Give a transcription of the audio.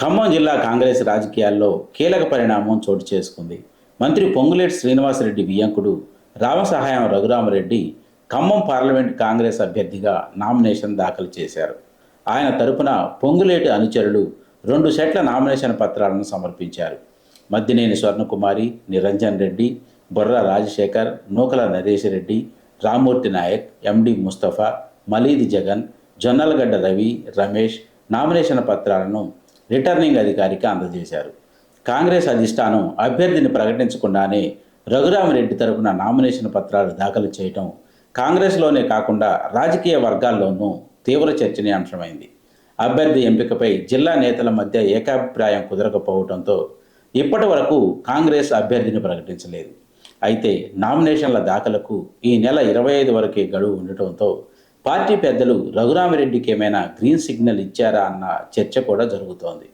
ఖమ్మం జిల్లా కాంగ్రెస్ రాజకీయాల్లో కీలక పరిణామం చోటు చేసుకుంది. మంత్రి పొంగులేటి శ్రీనివాసరెడ్డి వియ్యంకుడు రామసహాయం రఘురామరెడ్డి ఖమ్మం పార్లమెంట్ కాంగ్రెస్ అభ్యర్థిగా నామినేషన్ దాఖలు చేశారు. ఆయన తరపున పొంగులేటి అనుచరులు రెండు సెట్ల నామినేషన్ పత్రాలను సమర్పించారు. మద్దినేని స్వర్ణకుమారి నిరంజన్ రెడ్డి బొర్ర రాజశేఖర్ నూకల నరేష్ రెడ్డి రామ్మూర్తి నాయక్ ఎండి ముస్తఫా మలీది జగన్ జొన్నలగడ్డ రవి రమేష్ నామినేషన్ పత్రాలను రిటర్నింగ్ అధికారికి అందజేశారు కాంగ్రెస్ అధిష్టానం అభ్యర్థిని ప్రకటించకుండానే రఘురామరెడ్డి తరపున నామినేషన్ పత్రాలు దాఖలు చేయటం కాంగ్రెస్లోనే కాకుండా రాజకీయ వర్గాల్లోనూ తీవ్ర చర్చనీయాంశమైంది. అభ్యర్థి ఎంపికపై జిల్లా నేతల మధ్య ఏకాభిప్రాయం కుదరకపోవడంతో ఇప్పటి వరకు కాంగ్రెస్ అభ్యర్థిని ప్రకటించలేదు. అయితే నామినేషన్ల దాఖలకు ఈ నెల ఇరవై ఐదు వరకే గడువు ఉండటంతో పార్టీ పెద్దలు రఘురామిరెడ్డికి ఏమైనా గ్రీన్ సిగ్నల్ ఇచ్చారా అన్న చర్చ కూడా జరుగుతోంది.